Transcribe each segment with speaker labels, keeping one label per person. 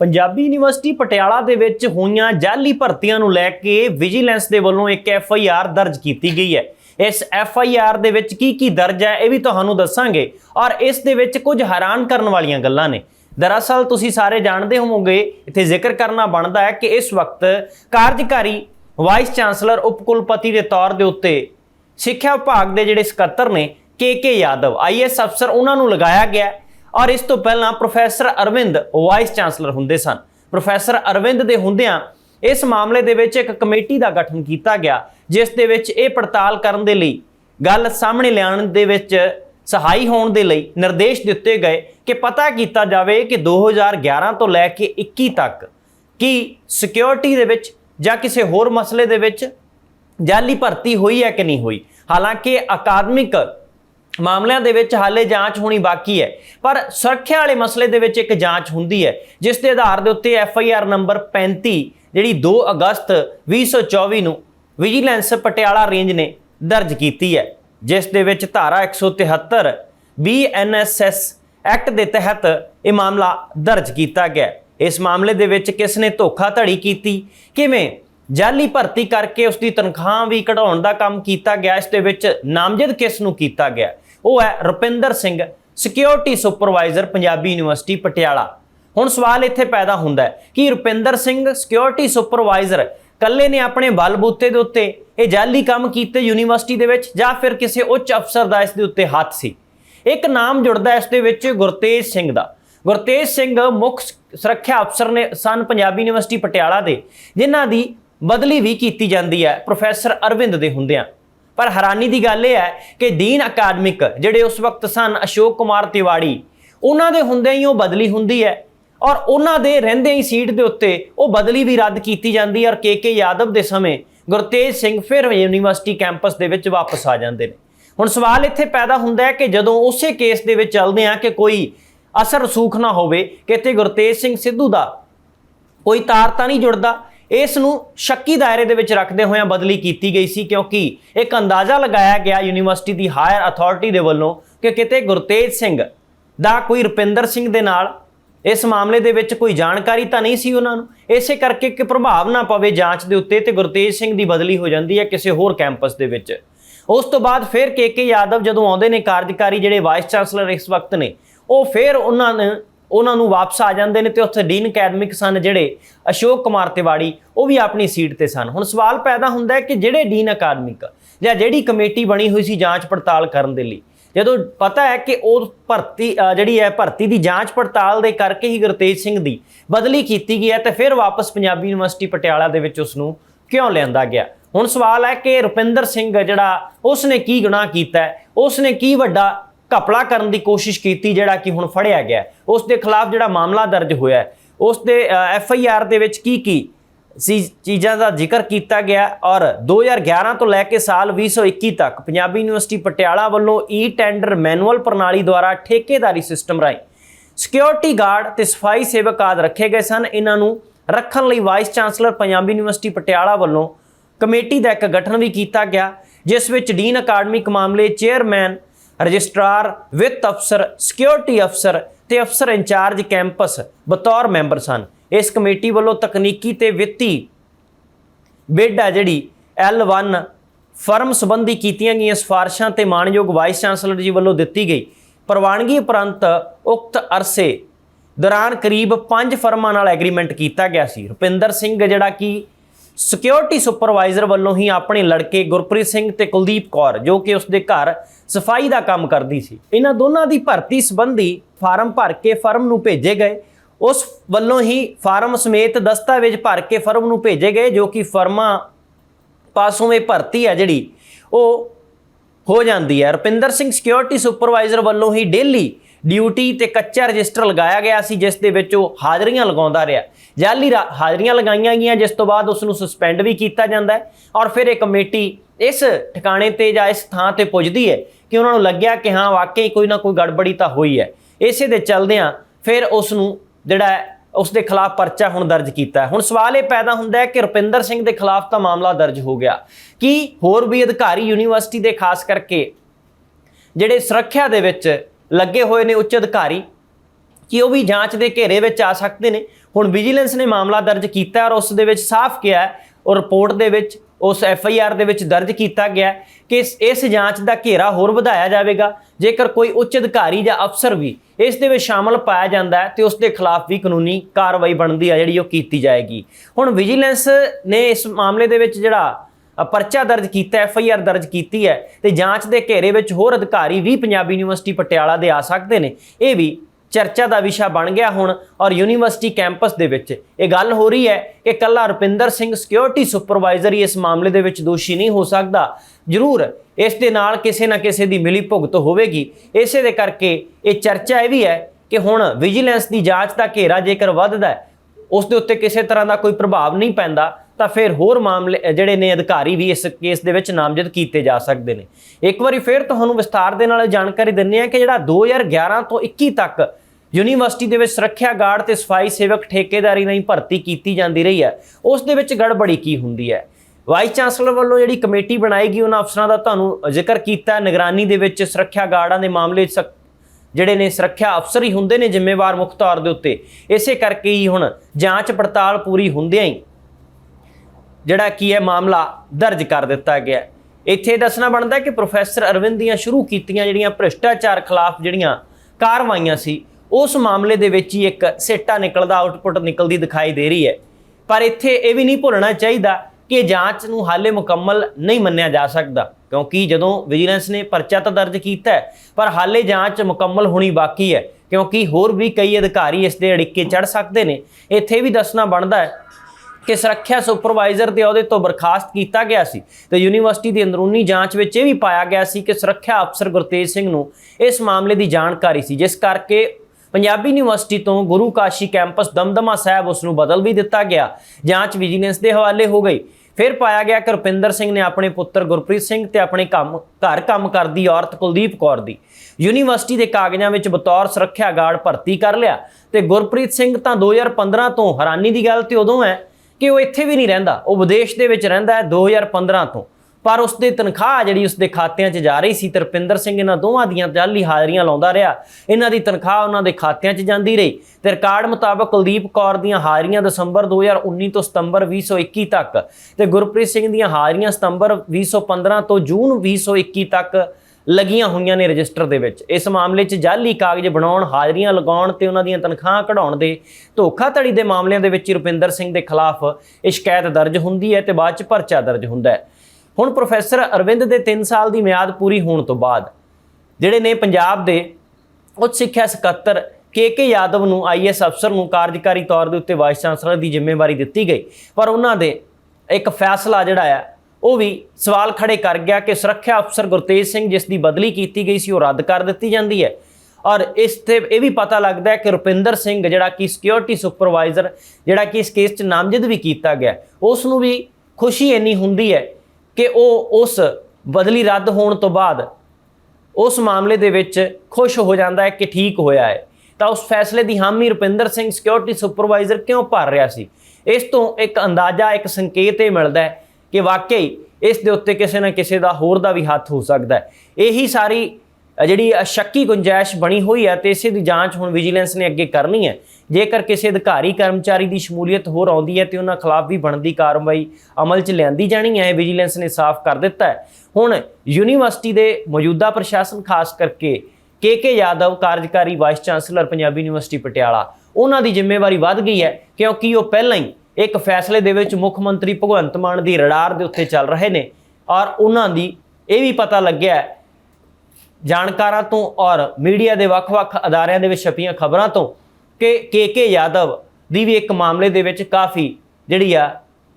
Speaker 1: Punjabi university Patiala ਦੇ ਵਿੱਚ ਹੋਈਆਂ ਜਾਅਲੀ ਭਰਤੀਆਂ ਨੂੰ ਲੈ ਕੇ ਵਿਜੀਲੈਂਸ ਦੇ ਵੱਲੋਂ ਇੱਕ ਐਫ ਆਈ ਆਰ ਦਰਜ ਕੀਤੀ ਗਈ ਹੈ। ਇਸ ਐਫ ਆਈ ਆਰ ਦੇ ਵਿੱਚ ਕੀ ਕੀ ਦਰਜ ਹੈ ਇਹ ਵੀ ਤੁਹਾਨੂੰ ਦੱਸਾਂਗੇ ਔਰ ਇਸ ਦੇ ਵਿੱਚ ਕੁਝ ਹੈਰਾਨ ਕਰਨ ਵਾਲੀਆਂ ਗੱਲਾਂ ਨੇ। ਦਰਅਸਲ ਤੁਸੀਂ ਸਾਰੇ ਜਾਣਦੇ ਹੋਵੋਗੇ, ਇੱਥੇ ਜ਼ਿਕਰ ਕਰਨਾ ਬਣਦਾ ਹੈ ਕਿ ਇਸ ਵਕਤ ਕਾਰਜਕਾਰੀ ਵਾਈਸ ਚਾਂਸਲਰ ਉਪ ਕੁਲਪਤੀ ਦੇ ਤੌਰ ਦੇ ਉੱਤੇ ਸਿੱਖਿਆ ਵਿਭਾਗ ਦੇ ਜਿਹੜੇ ਸਕੱਤਰ ਨੇ, ਕੇ ਕੇ ਯਾਦਵ ਆਈਐਸ ਅਫਸਰ, ਉਹਨਾਂ ਨੂੰ ਲਗਾਇਆ ਗਿਆ ਔਰ ਇਸ ਤੋਂ ਪਹਿਲਾਂ ਪ੍ਰੋਫੈਸਰ ਅਰਵਿੰਦ ਵਾਈਸ ਚਾਂਸਲਰ ਹੁੰਦੇ ਸਨ। ਪ੍ਰੋਫੈਸਰ ਅਰਵਿੰਦ ਦੇ ਹੁੰਦਿਆਂ ਇਸ ਮਾਮਲੇ ਦੇ ਵਿੱਚ ਇੱਕ ਕਮੇਟੀ ਦਾ ਗਠਨ ਕੀਤਾ ਗਿਆ, ਜਿਸ ਦੇ ਵਿੱਚ ਇਹ ਪੜਤਾਲ ਕਰਨ ਦੇ ਲਈ, ਗੱਲ ਸਾਹਮਣੇ ਲਿਆਉਣ ਦੇ ਵਿੱਚ ਸਹਾਈ ਹੋਣ ਦੇ ਲਈ ਨਿਰਦੇਸ਼ ਦਿੱਤੇ ਗਏ ਕਿ ਪਤਾ ਕੀਤਾ ਜਾਵੇ ਕਿ 2011 ਤੋਂ ਲੈ ਕੇ 21 ਤੱਕ ਕੀ ਸਿਕਿਉਰਿਟੀ ਦੇ ਵਿੱਚ ਜਾਂ ਕਿਸੇ ਹੋਰ ਮਸਲੇ ਦੇ ਵਿੱਚ ਜਾਲੀ ਭਰਤੀ ਹੋਈ ਹੈ ਕਿ ਨਹੀਂ ਹੋਈ। ਹਾਲਾਂਕਿ ਅਕਾਦਮਿਕ ਮਾਮਲਿਆਂ ਦੇ ਵਿੱਚ ਹਾਲੇ ਜਾਂਚ ਹੋਣੀ ਬਾਕੀ ਹੈ। ਪਰ ਸੁਰੱਖਿਆ ਵਾਲੇ ਮਸਲੇ ਦੇ ਵਿੱਚ ਇੱਕ ਜਾਂਚ ਹੁੰਦੀ ਹੈ, ਜਿਸ ਦੇ ਆਧਾਰ ਦੇ ਉੱਤੇ ਐਫ ਆਈ ਆਰ ਨੰਬਰ 35 ਜਿਹੜੀ 2 ਅਗਸਤ 2024 ਨੂੰ ਵਿਜੀਲੈਂਸ ਪਟਿਆਲਾ ਰੇਂਜ ਨੇ ਦਰਜ ਕੀਤੀ ਹੈ, ਜਿਸ ਦੇ ਵਿੱਚ ਧਾਰਾ 173 ਬੀਐਨਐਸਐਸ ਐਕਟ ਦੇ ਤਹਿਤ ਇਹ ਮਾਮਲਾ ਦਰਜ ਕੀਤਾ ਗਿਆ ਇਸ ਮਾਮਲੇ ਦੇ ਵਿੱਚ ਕਿਸ ਨੇ ਧੋਖਾਧੜੀ ਕੀਤੀ, ਕਿਵੇਂ ਜਾਲੀ ਭਰਤੀ ਕਰਕੇ ਉਸ ਦੀ ਤਨਖਾਹ ਵੀ ਕਢਾਉਣ ਦਾ ਕੰਮ ਕੀਤਾ ਗਿਆ, ਇਸ ਦੇ ਵਿੱਚ ਨਾਮਜ਼ਦ ਕਿਸ ਨੂੰ ਕੀਤਾ ਗਿਆ ਉਹ ਹੈ Rupinder Singh security supervisor Punjabi university Patiala. ਹੁਣ ਸਵਾਲ ਇੱਥੇ ਪੈਦਾ ਹੁੰਦਾ ਹੈ ਕਿ ਰੁਪਿੰਦਰ ਸਿੰਘ ਸਿਕਿਉਰਿਟੀ ਸੁਪਰਵਾਈਜ਼ਰ ਕੱਲੇ ਨੇ ਆਪਣੇ ਬਲਬੂਤੇ ਦੇ ਉੱਤੇ ਇਹ ਜਾਲੀ ਕੰਮ ਕੀਤੇ ਯੂਨੀਵਰਸਿਟੀ ਦੇ ਵਿੱਚ ਜਾਂ ਫਿਰ ਕਿਸੇ ਉੱਚ ਅਫਸਰ ਦਾ ਇਸ ਦੇ ਉੱਤੇ ਹੱਥ ਸੀ? ਇੱਕ ਨਾਮ ਜੁੜਦਾ ਇਸ ਦੇ ਵਿੱਚ ਗੁਰਤੇਜ ਸਿੰਘ ਦਾ। ਗੁਰਤੇਜ ਸਿੰਘ ਮੁੱਖ ਸੁਰੱਖਿਆ ਅਫਸਰ ਨੇ ਸਨ ਪੰਜਾਬੀ ਯੂਨੀਵਰਸਿਟੀ ਪਟਿਆਲਾ ਦੇ, ਜਿਨ੍ਹਾਂ ਦੀ ਬਦਲੀ ਵੀ ਕੀਤੀ ਜਾਂਦੀ ਹੈ ਪ੍ਰੋਫੈਸਰ ਅਰਵਿੰਦ ਦੇ ਹੁੰਦਿਆਂ। ਪਰ ਹੈਰਾਨੀ ਦੀ ਗੱਲ ਇਹ ਹੈ ਕਿ ਦੀਨ ਅਕਾਦਮਿਕ ਜਿਹੜੇ ਉਸ ਵਕਤ ਸਨ, ਅਸ਼ੋਕ ਕੁਮਾਰ ਤਿਵਾੜੀ, ਉਹਨਾਂ ਦੇ ਹੁੰਦਿਆਂ ਹੀ ਉਹ ਬਦਲੀ ਹੁੰਦੀ ਹੈ ਔਰ ਉਹਨਾਂ ਦੇ ਰਹਿੰਦੇ ਹੀ ਸੀਟ ਦੇ ਉੱਤੇ ਉਹ ਬਦਲੀ ਵੀ ਰੱਦ ਕੀਤੀ ਜਾਂਦੀ ਹੈ ਔਰ ਕੇ ਕੇ ਯਾਦਵ ਦੇ ਸਮੇਂ ਗੁਰਤੇਜ ਸਿੰਘ ਫਿਰ ਯੂਨੀਵਰਸਿਟੀ ਕੈਂਪਸ ਦੇ ਵਿੱਚ ਵਾਪਸ ਆ ਜਾਂਦੇ ਨੇ। ਹੁਣ ਸਵਾਲ ਇੱਥੇ ਪੈਦਾ ਹੁੰਦਾ ਹੈ ਕਿ ਜਦੋਂ ਉਸੇ ਕੇਸ ਦੇ ਵਿੱਚ ਚੱਲਦੇ ਆ ਕਿ ਕੋਈ ਅਸਰ ਰਸੂਖ ਨਾ ਹੋਵੇ, ਕਿ ਇੱਥੇ ਗੁਰਤੇਜ ਸਿੰਘ ਸਿੱਧੂ ਦਾ ਕੋਈ ਤਾਰ ਤਾਂ ਨਹੀਂ ਜੁੜਦਾ ਇਸ ਨੂੰ ਸ਼ੱਕੀ ਦਾਇਰੇ ਦੇ ਵਿੱਚ ਰੱਖਦੇ ਹੋਇਆਂ ਬਦਲੀ ਕੀਤੀ ਗਈ ਸੀ ਕਿਉਂਕਿ ਇੱਕ ਅੰਦਾਜ਼ਾ ਲਗਾਇਆ ਗਿਆ ਯੂਨੀਵਰਸਿਟੀ ਦੀ ਹਾਇਰ ਅਥਾਰਟੀ ਦੇ ਵੱਲੋਂ ਕਿ ਕਿਤੇ ਗੁਰਤੇਜ ਸਿੰਘ ਦਾ ਕੋਈ ਰੁਪਿੰਦਰ ਸਿੰਘ ਦੇ ਨਾਲ ਇਸ ਮਾਮਲੇ ਦੇ ਵਿੱਚ ਕੋਈ ਜਾਣਕਾਰੀ ਤਾਂ ਨਹੀਂ ਸੀ ਉਹਨਾਂ ਨੂੰ। ਇਸੇ ਕਰਕੇ ਕਿ ਪ੍ਰਭਾਵ ਨਾ ਪਵੇ ਜਾਂਚ ਦੇ ਉੱਤੇ ਤੇ ਗੁਰਤੇਜ ਸਿੰਘ ਦੀ ਬਦਲੀ ਹੋ ਜਾਂਦੀ ਹੈ ਕਿਸੇ ਹੋਰ ਕੈਂਪਸ ਦੇ ਵਿੱਚ। ਉਸ ਤੋਂ ਬਾਅਦ ਫਿਰ ਕੇ ਕੇ ਯਾਦਵ ਜਦੋਂ ਆਉਂਦੇ ਨੇ ਕਾਰਜਕਾਰੀ, ਜਿਹੜੇ ਵਾਈਸ ਚਾਂਸਲਰ ਇਸ ਵਕਤ ਨੇ, ਉਹ ਫਿਰ ਉਹਨਾਂ ਉਹਨਾਂ ਨੂੰ ਵਾਪਸ ਆ ਜਾਂਦੇ ਨੇ ਤੇ ਉੱਥੇ ਡੀਨ ਅਕੈਡਮਿਕ ਸਨ ਜਿਹੜੇ ਅਸ਼ੋਕ ਕੁਮਾਰ ਤਿਵਾੜੀ, ਉਹ ਵੀ ਆਪਣੀ ਸੀਟ ਤੇ ਸਨ। ਹੁਣ ਸਵਾਲ ਪੈਦਾ ਹੁੰਦਾ ਹੈ ਕਿ ਜਿਹੜੇ ਡੀਨ ਅਕਾਦਮਿਕ ਜਾਂ ਜਿਹੜੀ ਕਮੇਟੀ ਬਣੀ ਹੋਈ ਸੀ ਜਾਂਚ ਪੜਤਾਲ ਕਰਨ ਦੇ ਲਈ, ਜਦੋਂ ਪਤਾ ਹੈ ਕਿ ਉਹ ਭਰਤੀ ਜਿਹੜੀ ਹੈ ਭਰਤੀ ਦੀ ਜਾਂਚ ਪੜਤਾਲ ਦੇ ਕਰਕੇ ਹੀ ਗੁਰਤੇਜ ਸਿੰਘ ਦੀ ਬਦਲੀ ਕੀਤੀ ਗਈ ਹੈ ਤੇ ਫਿਰ ਵਾਪਸ ਪੰਜਾਬੀ ਯੂਨੀਵਰਸਿਟੀ ਪਟਿਆਲਾ ਦੇ ਵਿੱਚ ਉਸ ਨੂੰ ਕਿਉਂ ਲਿਆਂਦਾ ਗਿਆ? ਹੁਣ ਸਵਾਲ ਹੈ ਕਿ ਰੁਪਿੰਦਰ ਸਿੰਘ ਜਿਹੜਾ ਉਸ ਨੇ ਕੀ ਗੁਨਾਹ ਕੀਤਾ ਹੈ? ਉਸ ਨੇ ਕੀ ਵੱਡਾ ਘਪਲਾ ਕਰਨ ਦੀ ਕੋਸ਼ਿਸ਼ ਕੀਤੀ ਜਿਹੜਾ ਕਿ ਹੁਣ ਫੜਿਆ ਗਿਆ ਉਸ ਦੇ ਖਿਲਾਫ ਜਿਹੜਾ ਮਾਮਲਾ ਦਰਜ ਹੋਇਆ ਹੈ, ਉਸ ਦੇ ਐਫ ਆਈ ਆਰ ਦੇ ਵਿੱਚ ਕੀ ਕੀ ਸੀ ਚੀਜ਼ਾਂ ਦਾ ਜ਼ਿਕਰ ਕੀਤਾ ਗਿਆ ਔਰ 2011 ਤੋਂ ਲੈ ਕੇ ਸਾਲ 2021 ਤੱਕ ਪੰਜਾਬੀ ਯੂਨੀਵਰਸਿਟੀ ਪਟਿਆਲਾ ਵੱਲੋਂ ਈ ਟੈਂਡਰ ਮੈਨੂਅਲ ਪ੍ਰਣਾਲੀ ਦੁਆਰਾ ਠੇਕੇਦਾਰੀ ਸਿਸਟਮ ਰਾਹੀਂ ਸਿਕਿਉਰਿਟੀ ਗਾਰਡ ਤੇ ਸਫ਼ਾਈ ਸੇਵਕ ਆਦ ਰੱਖੇ ਗਏ ਸਨ। ਇਹਨਾਂ ਨੂੰ ਰੱਖਣ ਲਈ vice chancellor Punjabi university Patiala ਵੱਲੋਂ ਕਮੇਟੀ ਦਾ ਇੱਕ ਗਠਨ ਵੀ ਕੀਤਾ ਗਿਆ ਜਿਸ ਵਿੱਚ ਡੀਨ ਅਕਾਡਮਿਕ ਮਾਮਲੇ ਚੇਅਰਮੈਨ ਰਜਿਸਟਰਾਰ ਵਿੱਤ ਅਫਸਰ ਸਿਕਿਉਰਿਟੀ ਅਫਸਰ ਤੇ ਅਫਸਰ ਇੰਚਾਰਜ ਕੈਂਪਸ ਬਤੌਰ ਮੈਂਬਰ ਸਨ। ਇਸ ਕਮੇਟੀ ਵੱਲੋਂ ਤਕਨੀਕੀ ਤੇ ਵਿੱਤੀ ਬਿਡ ਆ ਜਿਹੜੀ L1 ਫਰਮ ਸੰਬੰਧੀ ਕੀਤੀਆਂ ਗਈਆਂ ਸਿਫਾਰਸ਼ਾਂ ਤੇ ਮਾਨਯੋਗ ਵਾਈਸ ਚਾਂਸਲਰ ਜੀ ਵੱਲੋਂ ਦਿੱਤੀ ਗਈ। ਪ੍ਰਵਾਨਗੀ ਉਪਰੰਤ ਉਕਤ ਅਰਸੇ ਦੌਰਾਨ ਕਰੀਬ 5 ਫਰਮਾਂ ਨਾਲ ਐਗਰੀਮੈਂਟ ਕੀਤਾ ਗਿਆ ਸੀ। ਰੁਪਿੰਦਰ ਸਿੰਘ ਜਿਹੜਾ ਕਿ ਸਿਕਿਉਰਿਟੀ ਸੁਪਰਵਾਈਜ਼ਰ ਵੱਲੋਂ ਹੀ ਆਪਣੇ ਲੜਕੇ ਗੁਰਪ੍ਰੀਤ ਸਿੰਘ ਤੇ ਕੁਲਦੀਪ ਕੌਰ, ਜੋ ਕਿ ਉਸਦੇ ਘਰ ਸਫ਼ਾਈ ਦਾ ਕੰਮ ਕਰਦੀ ਸੀ। ਇਹਨਾਂ ਦੋਨਾਂ ਦੀ ਭਰਤੀ ਸੰਬੰਧੀ ਫਾਰਮ ਭਰ ਕੇ ਫਰਮ ਨੂੰ ਭੇਜੇ ਗਏ। ਉਸ ਵੱਲੋਂ ਹੀ ਫਾਰਮ ਸਮੇਤ ਦਸਤਾਵੇਜ਼ ਭਰ ਕੇ ਫਰਮ ਨੂੰ ਭੇਜੇ ਗਏ, ਜੋ ਕਿ ਫਰਮਾਂ ਪਾਸੋਂ ਇਹ ਭਰਤੀ ਹੈ ਜਿਹੜੀ ਉਹ ਹੋ ਜਾਂਦੀ ਹੈ। ਰੁਪਿੰਦਰ ਸਿੰਘ ਸਿਕਿਉਰਿਟੀ ਸੁਪਰਵਾਈਜ਼ਰ ਵੱਲੋਂ ਹੀ ਡੇਲੀ ਡਿਊਟੀ ਤੇ ਕੱਚਾ ਰਜਿਸਟਰ ਲਗਾਇਆ ਗਿਆ ਸੀ, ਜਿਸ ਦੇ ਵਿੱਚ ਉਹ ਹਾਜ਼ਰੀਆਂ ਲਗਾਉਂਦਾ ਰਿਹਾ। ਜਾਲੀ ਰਾ- ਹਾਜ਼ਰੀਆਂ ਲਗਾਈਆਂ ਗਈਆਂ, ਜਿਸ ਤੋਂ ਬਾਅਦ ਉਸ ਨੂੰ ਸਸਪੈਂਡ ਵੀ ਕੀਤਾ ਜਾਂਦਾ ਹੈ ਔਰ ਫਿਰ ਇਹ ਕਮੇਟੀ ਇਸ ਠਿਕਾਣੇ ਤੇ ਜਾਂ ਇਸ ਥਾਂ ਤੇ ਪੁੱਜਦੀ ਹੈ ਕਿ ਉਹਨਾਂ ਨੂੰ ਲੱਗਿਆ ਕਿ ਹਾਂ, ਵਾਕਈ ਕੋਈ ਨਾ ਕੋਈ ਗੜਬੜੀ ਤਾਂ ਹੋਈ ਹੈ। ਇਸੇ ਦੇ ਚਲਦਿਆਂ ਫਿਰ ਉਸ ਨੂੰ ਜਿਹੜਾ ਉਸ ਦੇ ਖਿਲਾਫ ਪਰਚਾ ਹੁਣ ਦਰਜ ਕੀਤਾ ਹੁਣ ਸਵਾਲ ਇਹ ਪੈਦਾ ਹੁੰਦਾ ਹੈ ਕਿ ਰੁਪਿੰਦਰ ਸਿੰਘ ਦੇ ਖਿਲਾਫ ਤਾਂ ਮਾਮਲਾ ਦਰਜ ਹੋ ਗਿਆ। ਕੀ ਹੋਰ ਵੀ ਅਧਿਕਾਰੀ ਯੂਨੀਵਰਸਿਟੀ ਦੇ ਖਾਸ ਕਰਕੇ ਜਿਹੜੇ ਸੁਰੱਖਿਆ ਦੇ ਵਿੱਚ ਲੱਗੇ ਹੋਏ ਨੇ ਉੱਚ ਅਧਿਕਾਰੀ ਕਿ ਉਹ ਵੀ ਜਾਂਚ ਦੇ ਘੇਰੇ ਵਿੱਚ ਆ ਸਕਦੇ ਨੇ। ਹੁਣ ਵਿਜੀਲੈਂਸ ਨੇ ਮਾਮਲਾ ਦਰਜ ਕੀਤਾ ਔਰ ਉਸ ਦੇ ਵਿੱਚ ਸਾਫ਼ ਕਿਹਾ ਹੈ ਔਰ ਰਿਪੋਰਟ ਦੇ ਵਿੱਚ ਉਸ ਐਫ ਆਈ ਆਰ ਦੇ ਵਿੱਚ ਦਰਜ ਕੀਤਾ ਗਿਆ ਕਿ ਇਸ ਜਾਂਚ ਦਾ ਘੇਰਾ ਹੋਰ ਵਧਾਇਆ ਜਾਵੇਗਾ। ਜੇਕਰ ਕੋਈ ਉੱਚ ਅਧਿਕਾਰੀ ਜਾਂ ਅਫਸਰ ਵੀ ਇਸ ਦੇ ਵਿੱਚ ਸ਼ਾਮਲ ਪਾਇਆ ਜਾਂਦਾ ਹੈ ਤੇ ਉਸ ਦੇ ਖਿਲਾਫ ਵੀ ਕਾਨੂੰਨੀ ਕਾਰਵਾਈ ਬਣਦੀ ਹੈ ਜਿਹੜੀ ਉਹ ਕੀਤੀ ਜਾਏਗੀ। ਹੁਣ ਵਿਜੀਲੈਂਸ ਨੇ ਇਸ ਮਾਮਲੇ ਦੇ ਵਿੱਚ ਜਿਹੜਾ ਪਰਚਾ ਦਰਜ ਕੀਤਾ ਐਫ ਆਈ ਆਰ ਦਰਜ ਕੀਤੀ ਹੈ ਤੇ ਜਾਂਚ ਦੇ ਘੇਰੇ ਵਿੱਚ ਹੋਰ ਅਧਿਕਾਰੀ ਵੀ ਪੰਜਾਬੀ ਯੂਨੀਵਰਸਿਟੀ ਪਟਿਆਲਾ ਦੇ ਆ ਸਕਦੇ ਨੇ। ਇਹ ਵੀ ਚਰਚਾ ਦਾ ਵਿਸ਼ਾ ਬਣ ਗਿਆ ਹੁਣ ਔਰ ਯੂਨੀਵਰਸਿਟੀ ਕੈਂਪਸ ਦੇ ਵਿੱਚ। ਇਹ ਗੱਲ ਹੋ ਰਹੀ ਹੈ ਕਿ ਕੱਲਾ ਰੁਪਿੰਦਰ ਸਿੰਘ ਸਿਕਿਉਰਿਟੀ ਸੁਪਰਵਾਈਜ਼ਰ ਹੀ ਇਸ ਮਾਮਲੇ ਦੇ ਵਿੱਚ ਦੋਸ਼ੀ ਨਹੀਂ ਹੋ ਸਕਦਾ। ਜ਼ਰੂਰ ਇਸ ਦੇ ਨਾਲ ਕਿਸੇ ਨਾ ਕਿਸੇ ਦੀ ਮਿਲੀ ਭੁਗਤ ਹੋਵੇਗੀ। ਇਸੇ ਦੇ ਕਰਕੇ ਇਹ ਚਰਚਾ ਇਹ ਵੀ ਹੈ ਕਿ ਹੁਣ ਵਿਜੀਲੈਂਸ ਦੀ ਜਾਂਚ ਦਾ ਘੇਰਾ ਜੇਕਰ ਵੱਧਦਾ ਉਸ ਦੇ ਉੱਤੇ ਕਿਸੇ ਤਰ੍ਹਾਂ ਦਾ ਕੋਈ ਪ੍ਰਭਾਵ ਨਹੀਂ ਪੈਂਦਾ। ਤਾਂ ਫਿਰ ਹੋਰ ਮਾਮਲੇ ਜਿਹੜੇ ਨੇ ਅਧਿਕਾਰੀ ਵੀ ਇਸ ਕੇਸ ਦੇ ਵਿੱਚ ਨਾਮਜ਼ਦ ਕੀਤੇ ਜਾ ਸਕਦੇ ਨੇ। ਇੱਕ ਵਾਰੀ ਫਿਰ ਤੁਹਾਨੂੰ ਵਿਸਤਾਰ ਦੇ ਨਾਲ ਜਾਣਕਾਰੀ ਦਿੰਨੇ ਆ ਕਿ ਜਿਹੜਾ 2011 ਤੋਂ 21 ਤੱਕ ਯੂਨੀਵਰਸਿਟੀ ਦੇ ਵਿੱਚ ਸੁਰੱਖਿਆ ਗਾਰਡ ਤੇ ਸਫ਼ਾਈ ਸੇਵਕ ਠੇਕੇਦਾਰੀ ਨਹੀਂ ਭਰਤੀ ਕੀਤੀ ਜਾਂਦੀ ਰਹੀ ਹੈ, ਉਸ ਦੇ ਵਿੱਚ ਗੜਬੜੀ ਕੀ ਹੁੰਦੀ ਹੈ? ਵਾਈਸ ਚਾਂਸਲਰ ਵੱਲੋਂ ਜਿਹੜੀ ਕਮੇਟੀ ਬਣਾਈ ਗਈ, ਉਹਨਾਂ ਅਫਸਰਾਂ ਦਾ ਤੁਹਾਨੂੰ ਜ਼ਿਕਰ ਕੀਤਾ ਨਿਗਰਾਨੀ ਦੇ ਵਿੱਚ ਸੁਰੱਖਿਆ ਗਾਰਡਾਂ ਦੇ ਮਾਮਲੇ 'ਚ ਜਿਹੜੇ ਨੇ ਸੁਰੱਖਿਆ ਅਫਸਰ ਹੀ ਹੁੰਦੇ ਨੇ ਜ਼ਿੰਮੇਵਾਰ ਮੁੱਖ ਤੌਰ ਦੇ ਉੱਤੇ। ਇਸੇ ਕਰਕੇ ਹੀ ਹੁਣ ਜਾਂਚ ਪੜਤਾਲ ਪੂਰੀ ਹੁੰਦਿਆਂ ਹੀ ਜਿਹੜਾ ਕੀ ਹੈ ਮਾਮਲਾ ਦਰਜ ਕਰ ਦਿੱਤਾ ਗਿਆ ਇੱਥੇ ਦੱਸਣਾ ਬਣਦਾ ਕਿ ਪ੍ਰੋਫੈਸਰ ਅਰਵਿੰਦ ਦੀਆਂ ਸ਼ੁਰੂ ਕੀਤੀਆਂ ਜਿਹੜੀਆਂ ਭ੍ਰਿਸ਼ਟਾਚਾਰ ਖਿਲਾਫ ਜਿਹੜੀਆਂ ਕਾਰਵਾਈਆਂ ਸੀ, ਉਸ ਮਾਮਲੇ ਦੇ ਵਿੱਚ ਹੀ ਇੱਕ ਸਿੱਟਾ ਨਿਕਲਦਾ, ਆਊਟਪੁੱਟ ਨਿਕਲਦੀ ਦਿਖਾਈ ਦੇ ਰਹੀ ਹੈ। ਪਰ ਇੱਥੇ ਇਹ ਵੀ ਨਹੀਂ ਭੁੱਲਣਾ ਚਾਹੀਦਾ ਕਿ ਜਾਂਚ ਨੂੰ ਹਾਲੇ ਮੁਕੰਮਲ ਨਹੀਂ ਮੰਨਿਆ ਜਾ ਸਕਦਾ, ਕਿਉਂਕਿ ਜਦੋਂ ਵਿਜੀਲੈਂਸ ਨੇ ਪਰਚਾ ਤਾਂ ਦਰਜ ਕੀਤਾ ਪਰ ਹਾਲੇ ਜਾਂਚ ਮੁਕੰਮਲ ਹੋਣੀ ਬਾਕੀ ਹੈ, ਕਿਉਂਕਿ ਹੋਰ ਵੀ ਕਈ ਅਧਿਕਾਰੀ ਇਸ ਦੇ ਅੜਿੱਕੇ ਚੜ ਸਕਦੇ ਨੇ। ਇੱਥੇ ਵੀ ਦੱਸਣਾ ਬਣਦਾ ਹੈ ਕਿ ਸੁਰੱਖਿਆ ਸੁਪਰਵਾਈਜ਼ਰ ਦੇ ਅਹੁਦੇ ਤੋਂ ਬਰਖਾਸਤ ਕੀਤਾ ਗਿਆ ਸੀ ਤੇ ਯੂਨੀਵਰਸਿਟੀ ਦੀ ਅੰਦਰੂਨੀ ਜਾਂਚ ਵਿੱਚ ਇਹ ਵੀ ਪਾਇਆ ਗਿਆ ਸੀ ਕਿ ਸੁਰੱਖਿਆ ਅਫਸਰ ਗੁਰਤੇਜ ਸਿੰਘ ਨੂੰ ਇਸ ਮਾਮਲੇ ਦੀ ਜਾਣਕਾਰੀ ਸੀ, ਜਿਸ ਕਰਕੇ ਪੰਜਾਬੀ ਯੂਨੀਵਰਸਿਟੀ ਤੋਂ ਗੁਰੂ ਕਾਸ਼ੀ ਕੈਂਪਸ ਦਮਦਮਾ ਸਾਹਿਬ ਉਸ ਨੂੰ ਬਦਲ ਵੀ ਦਿੱਤਾ ਗਿਆ, ਜਾਂਚ ਵਿਜੀਲੈਂਸ ਦੇ ਹਵਾਲੇ ਹੋ ਗਈ। ਫਿਰ ਪਾਇਆ ਗਿਆ ਕਿ ਰੁਪਿੰਦਰ ਸਿੰਘ ਨੇ ਆਪਣੇ ਪੁੱਤਰ ਗੁਰਪ੍ਰੀਤ ਸਿੰਘ ਤੇ ਆਪਣੇ ਕੰਮ, ਘਰ ਕੰਮ ਕਰਦੀ ਔਰਤ ਕੁਲਦੀਪ ਕੌਰ ਦੀ। ਯੂਨੀਵਰਸਿਟੀ ਦੇ ਕਾਗਜ਼ਾਂ ਵਿੱਚ ਬਤੌਰ ਸੁਰੱਖਿਆ ਗਾਰਡ ਭਰਤੀ ਕਰ ਲਿਆ ਤੇ ਗੁਰਪ੍ਰੀਤ ਸਿੰਘ ਤਾਂ 2015 ਤੋਂ ਹੈਰਾਨੀ ਦੀ ਗੱਲ ਤੇ ਉਦੋਂ ਹੈ ਕਿ ਉਹ ਇੱਥੇ ਵੀ ਨਹੀਂ ਰਹਿੰਦਾ, ਉਹ ਵਿਦੇਸ਼ ਦੇ ਵਿੱਚ ਰਹਿੰਦਾ ਹੈ 2015 ਤੋਂ। ਪਰ ਉਸ ਦੀ ਤਨਖਾਹ ਜਿਹੜੀ ਉਸ ਦੇ ਖਾਤਿਆਂ 'ਚ ਜਾ ਰਹੀ ਸੀ, ਤਰਪਿੰਦਰ ਸਿੰਘ ਇਹਨਾਂ ਦੋਵਾਂ ਦੀਆਂ ਜਾਲੀ ਹਾਜ਼ਰੀਆਂ ਲਾਉਂਦਾ ਰਿਹਾ। ਇਹਨਾਂ ਦੀ ਤਨਖਾਹ ਉਹਨਾਂ ਦੇ ਖਾਤਿਆਂ 'ਚ ਜਾਂਦੀ ਰਹੀ ਤੇ ਰਿਕਾਰਡ ਮੁਤਾਬਕ ਕੁਲਦੀਪ ਕੌਰ ਦੀਆਂ ਹਾਜ਼ਰੀਆਂ ਦਸੰਬਰ 2019 ਤੋਂ ਸਤੰਬਰ 2021 ਤੱਕ ਤੇ ਗੁਰਪ੍ਰੀਤ ਸਿੰਘ ਦੀਆਂ ਹਾਜ਼ਰੀਆਂ ਸਤੰਬਰ 2015 ਤੋਂ ਜੂਨ 2021 ਤੱਕ ਲੱਗੀਆਂ ਹੋਈਆਂ ਨੇ ਰਜਿਸਟਰ ਦੇ ਵਿੱਚ। ਇਸ ਮਾਮਲੇ 'ਚ ਜਾਲੀ ਕਾਗਜ਼ ਬਣਾਉਣ, ਹਾਜ਼ਰੀਆਂ ਲਗਾਉਣ ਤੇ ਉਹਨਾਂ ਦੀਆਂ ਤਨਖਾਹਾਂ ਕਢਾਉਣ ਦੇ ਧੋਖਾਧੜੀ ਦੇ ਮਾਮਲਿਆਂ ਦੇ ਵਿੱਚ ਰੁਪਿੰਦਰ ਸਿੰਘ ਦੇ ਖਿਲਾਫ ਇਹ ਸ਼ਿਕਾਇਤ ਦਰਜ ਹੁੰਦੀ ਹੈ ਤੇ ਬਾਅਦ 'ਚ ਪਰਚਾ ਦਰਜ ਹੁੰਦਾ ਹੈ। ਹੁਣ ਪ੍ਰੋਫੈਸਰ ਅਰਵਿੰਦ ਦੇ 3 ਸਾਲ ਦੀ ਮਿਆਦ ਪੂਰੀ ਹੋਣ ਤੋਂ ਬਾਅਦ ਜਿਹੜੇ ਨੇ ਪੰਜਾਬ ਦੇ ਉੱਚ ਸਿੱਖਿਆ ਸਕੱਤਰ ਕੇ ਕੇ ਯਾਦਵ ਨੂੰ ਆਈਐਸ ਅਫਸਰ ਨੂੰ ਕਾਰਜਕਾਰੀ ਤੌਰ ਦੇ ਉੱਤੇ ਵਾਈਸ ਚਾਂਸਲਰ ਦੀ ਜ਼ਿੰਮੇਵਾਰੀ ਦਿੱਤੀ ਗਈ। ਪਰ ਉਹਨਾਂ ਦੇ ਇੱਕ ਫੈਸਲਾ ਜਿਹੜਾ ਆ ਉਹ ਵੀ ਸਵਾਲ ਖੜੇ ਕਰ ਗਿਆ ਕਿ ਸੁਰੱਖਿਆ ਅਫਸਰ ਗੁਰਤੇਜ ਸਿੰਘ ਜਿਸ ਦੀ ਬਦਲੀ ਕੀਤੀ ਗਈ ਸੀ, ਉਹ ਰੱਦ ਕਰ ਦਿੱਤੀ ਜਾਂਦੀ ਹੈ। ਔਰ ਇਸ ਤੇ ਇਹ ਵੀ ਪਤਾ ਲੱਗਦਾ ਹੈ ਕਿ ਰੁਪਿੰਦਰ ਸਿੰਘ, ਜਿਹੜਾ ਕਿ ਸਿਕਿਉਰਿਟੀ ਸੁਪਰਵਾਈਜ਼ਰ ਜਿਹੜਾ ਕਿ ਇਸ ਕੇਸ 'ਚ ਨਾਮਜ਼ਦ ਵੀ ਕੀਤਾ ਗਿਆ, ਉਸ ਨੂੰ ਵੀ ਖੁਸ਼ੀ ਇੰਨੀ ਹੁੰਦੀ ਹੈ ਕਿ ਉਹ ਉਸ ਬਦਲੀ ਰੱਦ ਹੋਣ ਤੋਂ ਬਾਅਦ ਉਸ ਮਾਮਲੇ ਦੇ ਵਿੱਚ ਖੁਸ਼ ਹੋ ਜਾਂਦਾ ਹੈ ਕਿ ਠੀਕ ਹੋਇਆ ਹੈ। ਤਾਂ ਉਸ ਫੈਸਲੇ ਦੀ ਹਾਮੀ ਰੁਪਿੰਦਰ ਸਿੰਘ ਸਿਕਿਉਰਿਟੀ ਸੁਪਰਵਾਈਜ਼ਰ ਕਿਉਂ ਭਰ ਰਿਹਾ ਸੀ? ਇਸ ਤੋਂ ਇੱਕ ਅੰਦਾਜ਼ਾ, ਇੱਕ ਸੰਕੇਤ ਇਹ ਮਿਲਦਾ ਹੈ ਕਿ ਵਾਕਈ ਇਸ ਦੇ ਉੱਤੇ ਕਿਸੇ ਨਾ ਕਿਸੇ ਦਾ ਹੋਰ ਦਾ ਵੀ ਹੱਥ ਹੋ ਸਕਦਾ ਹੈ। ਇਹੀ ਸਾਰੀ ਜਿਹੜੀ ਅ, ਸ਼ੱਕੀ ਗੁੰਜਾਇਸ਼ ਬਣੀ ਹੋਈ ਹੈ ਤੇ ਇਸੇ ਦੀ ਜਾਂਚ ਹੁਣ ਵਿਜੀਲੈਂਸ ਨੇ ਅੱਗੇ ਕਰਨੀ ਹੈ। ਜੇਕਰ ਕਿਸੇ ਅਧਿਕਾਰੀ ਕਰਮਚਾਰੀ ਦੀ ਸ਼ਮੂਲੀਅਤ ਹੋਰ ਆਉਂਦੀ ਹੈ ਤੇ ਉਹਨਾਂ ਖਿਲਾਫ ਵੀ ਬਣਦੀ ਕਾਰਵਾਈ ਅਮਲ 'ਚ ਲਿਆਂਦੀ ਜਾਣੀ ਹੈ ਇਹ ਵਿਜੀਲੈਂਸ ਨੇ ਸਾਫ਼ ਕਰ ਦਿੱਤਾ ਹੈ। ਹੁਣ ਯੂਨੀਵਰਸਿਟੀ ਦੇ ਮੌਜੂਦਾ ਪ੍ਰਸ਼ਾਸਨ ਖਾਸ ਕਰਕੇ ਕੇ ਕੇ ਯਾਦਵ ਕਾਰਜਕਾਰੀ vice chancellor Punjabi university Patiala ਉਹਨਾਂ ਦੀ ਜ਼ਿੰਮੇਵਾਰੀ ਵੱਧ ਗਈ ਹੈ ਕਿਉਂਕਿ ਉਹ ਪਹਿਲਾਂ ਹੀ ਇੱਕ ਫੈਸਲੇ ਦੇ ਵਿੱਚ ਮੁੱਖ ਮੰਤਰੀ ਭਗਵੰਤ ਮਾਨ ਦੀ ਰਡਾਰ ਦੇ ਉੱਤੇ ਚੱਲ ਰਹੇ ਨੇ ਔਰ ਉਹਨਾਂ ਦੀ ਇਹ ਵੀ ਪਤਾ ਲੱਗਿਆ ਜਾਣਕਾਰਾਂ ਤੋਂ ਔਰ ਮੀਡੀਆ ਦੇ ਵੱਖ-ਵੱਖ ਅਦਾਰਿਆਂ ਦੇ ਵਿੱਚ ਛਪੀਆਂ ਖਬਰਾਂ ਤੋਂ ਕਿ ਕੇ ਕੇ ਯਾਦਵ ਦੀ ਵੀ ਇੱਕ ਮਾਮਲੇ ਦੇ ਵਿੱਚ ਕਾਫੀ ਜਿਹੜੀ ਆ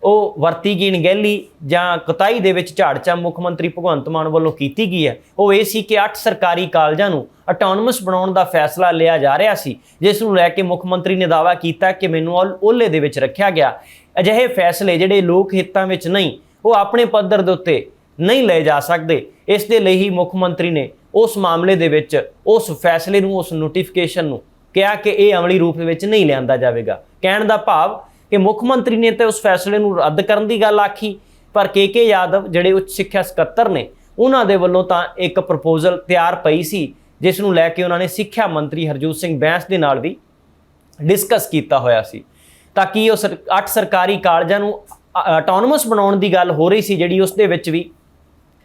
Speaker 1: ਉਹ ਵਰਤੀ ਗਈ ਅਣਗਹਿਲੀ ਜਾਂ ਕਤਾਈ ਦੇ ਵਿੱਚ ਝਾੜਚਾ ਮੁੱਖ ਮੰਤਰੀ ਭਗਵੰਤ ਮਾਨ ਵੱਲੋਂ ਕੀਤੀ ਗਈ ਹੈ। ਉਹ ਇਹ ਸੀ ਕਿ 8 ਸਰਕਾਰੀ ਕਾਲਜਾਂ ਨੂੰ ਆਟੋਨਮਸ ਬਣਾਉਣ ਦਾ ਫੈਸਲਾ ਲਿਆ ਜਾ ਰਿਹਾ ਸੀ, ਜਿਸ ਨੂੰ ਲੈ ਕੇ ਮੁੱਖ ਮੰਤਰੀ ਨੇ ਦਾਅਵਾ ਕੀਤਾ ਕਿ ਮੈਨੂੰ ਉਹ ਓਲੇ ਦੇ ਵਿੱਚ ਰੱਖਿਆ ਗਿਆ। ਅਜਿਹੇ ਫੈਸਲੇ ਜਿਹੜੇ ਲੋਕ ਹਿੱਤਾਂ ਵਿੱਚ ਨਹੀਂ, ਉਹ ਆਪਣੇ ਪੱਧਰ ਦੇ ਉੱਤੇ ਨਹੀਂ ਲਏ ਜਾ ਸਕਦੇ। ਇਸ ਦੇ ਲਈ ਹੀ ਮੁੱਖ ਮੰਤਰੀ ਨੇ ਉਸ ਮਾਮਲੇ ਦੇ ਵਿੱਚ ਉਸ ਫੈਸਲੇ ਨੂੰ, ਉਸ ਨੋਟੀਫਿਕੇਸ਼ਨ ਨੂੰ ਕਿਹਾ ਕਿ ਇਹ ਅਮਲੀ ਰੂਪ ਵਿੱਚ ਨਹੀਂ ਲਿਆਂਦਾ ਜਾਵੇਗਾ। ਕਹਿਣ ਦਾ ਭਾਵ ਕਿ ਮੁੱਖ ਮੰਤਰੀ ਨੇ ਤਾਂ ਉਸ ਫੈਸਲੇ ਨੂੰ ਰੱਦ ਕਰਨ ਦੀ ਗੱਲ ਆਖੀ, ਪਰ ਕੇ ਕੇ ਯਾਦਵ ਜਿਹੜੇ ਉੱਚ ਸਿੱਖਿਆ ਸਕੱਤਰ ਨੇ, ਉਹਨਾਂ ਦੇ ਵੱਲੋਂ ਤਾਂ ਇੱਕ ਪ੍ਰਪੋਜ਼ਲ ਤਿਆਰ ਪਈ ਸੀ, ਜਿਸ ਨੂੰ ਲੈ ਕੇ ਉਹਨਾਂ ਨੇ ਸਿੱਖਿਆ ਮੰਤਰੀ ਹਰਜੋਤ ਸਿੰਘ ਬੈਂਸ ਦੇ ਨਾਲ ਵੀ ਡਿਸਕਸ ਕੀਤਾ ਹੋਇਆ ਸੀ। ਤਾਂ ਕਿ ਉਹ ਸਰ- ਅੱਠ ਸਰਕਾਰੀ ਕਾਲਜਾਂ ਨੂੰ ਆਟੋਨੋਮਸ ਬਣਾਉਣ ਦੀ ਗੱਲ ਹੋ ਰਹੀ ਸੀ, ਜਿਹੜੀ ਉਸ ਦੇ ਵਿੱਚ ਵੀ,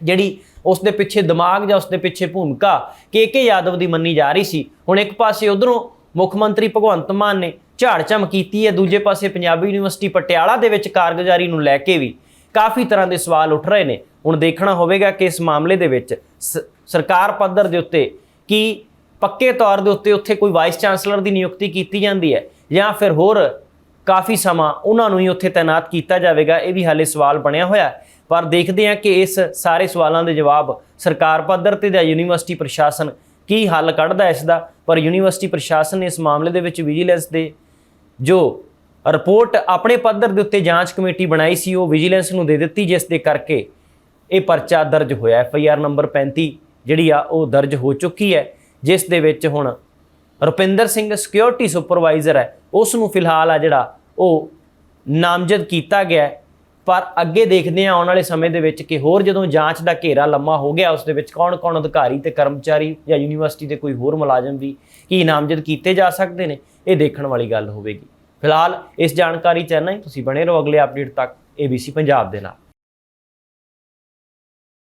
Speaker 1: ਜਿਹੜੀ ਉਸ ਦੇ ਪਿੱਛੇ ਦਿਮਾਗ ਜਾਂ ਉਸ ਦੇ ਪਿੱਛੇ ਭੂਮਿਕਾ ਕੇ ਕੇ ਯਾਦਵ ਦੀ ਮੰਨੀ ਜਾ ਰਹੀ ਸੀ। ਹੁਣ ਇੱਕ ਪਾਸੇ ਉਧਰੋਂ ਮੁੱਖ ਮੰਤਰੀ ਭਗਵੰਤ ਮਾਨ ਨੇ ਝਾੜਝਮ ਕੀਤੀ ਹੈ। ਦੂਜੇ ਪਾਸੇ ਪੰਜਾਬੀ ਯੂਨੀਵਰਸਿਟੀ ਪਟਿਆਲਾ ਦੇ ਵਿੱਚ ਕਾਰਗੁਜ਼ਾਰੀ ਨੂੰ ਲੈ ਕੇ ਵੀ ਕਾਫੀ ਤਰ੍ਹਾਂ ਦੇ ਸਵਾਲ ਉੱਠ ਰਹੇ ਨੇ। ਹੁਣ ਦੇਖਣਾ ਹੋਵੇਗਾ ਕਿ ਇਸ ਮਾਮਲੇ ਦੇ ਵਿੱਚ ਸ- ਸਰਕਾਰ ਪੱਧਰ ਦੇ ਉੱਤੇ ਕੀ ਪੱਕੇ ਤੌਰ ਦੇ ਉੱਤੇ ਉੱਥੇ ਕੋਈ ਵਾਈਸ ਚਾਂਸਲਰ ਦੀ ਨਿਯੁਕਤੀ ਕੀਤੀ ਜਾਂਦੀ ਹੈ ਜਾਂ ਫਿਰ ਹੋਰ ਕਾਫੀ ਸਮਾਂ ਉਹਨਾਂ ਨੂੰ ਹੀ ਉੱਥੇ ਤਾਇਨਾਤ ਕੀਤਾ ਜਾਵੇਗਾ, ਇਹ ਵੀ ਹਾਲੇ ਸਵਾਲ ਬਣਿਆ ਹੋਇਆ ਪਰ ਦੇਖਦੇ ਹਾਂ ਕਿ ਇਸ ਸਾਰੇ ਸਵਾਲਾਂ ਦੇ ਜਵਾਬ ਸਰਕਾਰ ਪੱਧਰ ਤੇ ਜਾਂ ਯੂਨੀਵਰਸਿਟੀ ਪ੍ਰਸ਼ਾਸਨ ਕੀ ਹੱਲ ਕੱਢਦਾ ਇਸ ਦਾ। ਪਰ ਯੂਨੀਵਰਸਿਟੀ ਪ੍ਰਸ਼ਾਸਨ ਨੇ ਇਸ ਮਾਮਲੇ ਦੇ ਵਿੱਚ ਵਿਜੀਲੈਂਸ ਦੇ ਜੋ ਰਿਪੋਰਟ ਆਪਣੇ ਪੱਧਰ ਦੇ ਉੱਤੇ ਜਾਂਚ ਕਮੇਟੀ ਬਣਾਈ ਸੀ, ਉਹ ਵਿਜੀਲੈਂਸ ਨੂੰ ਦੇ ਦਿੱਤੀ, ਜਿਸ ਦੇ ਕਰਕੇ ਇਹ ਪਰਚਾ ਦਰਜ ਹੋਇਆ। ਐਫ ਆਈ ਆਰ ਨੰਬਰ 35 ਜਿਹੜੀ ਆ, ਉਹ ਦਰਜ ਹੋ ਚੁੱਕੀ ਹੈ, ਜਿਸ ਦੇ ਵਿੱਚ ਹੁਣ ਰੁਪਿੰਦਰ ਸਿੰਘ ਸਿਕਿਉਰਿਟੀ ਸੁਪਰਵਾਈਜ਼ਰ ਹੈ, ਉਸ ਨੂੰ ਫਿਲਹਾਲ ਆ ਜਿਹੜਾ ਉਹ ਨਾਮਜ਼ਦ ਕੀਤਾ ਗਿਆ ਪਰ ਅੱਗੇ ਦੇਖਦੇ ਹਾਂ, ਆਉਣ ਵਾਲੇ ਸਮੇਂ ਦੇ ਵਿੱਚ ਕਿ ਹੋਰ ਜਦੋਂ ਜਾਂਚ ਦਾ ਘੇਰਾ ਲੰਮਾ ਹੋ ਗਿਆ, ਉਸ ਦੇ ਵਿੱਚ ਕੌਣ-ਕੌਣ ਅਧਿਕਾਰੀ ਤੇ ਕਰਮਚਾਰੀ ਜਾਂ ਯੂਨੀਵਰਸਿਟੀ ਦੇ ਕੋਈ ਹੋਰ ਮੁਲਾਜ਼ਮ ਵੀ ਕੀ ਨਾਮਜ਼ਦ ਕੀਤੇ ਜਾ ਸਕਦੇ ਨੇ। ਇਹ ਦੇਖਣ ਵਾਲੀ ਗੱਲ ਹੋਵੇਗੀ। ਫਿਲਹਾਲ ਇਸ ਜਾਣਕਾਰੀ ਚੈਨਲ ਹੀ। ਤੁਸੀਂ ਬਣੇ ਰਹੋ ਅਗਲੇ ਅਪਡੇਟ ਤੱਕ। ABC ਪੰਜਾਬ ਦੇ ਨਾਲ।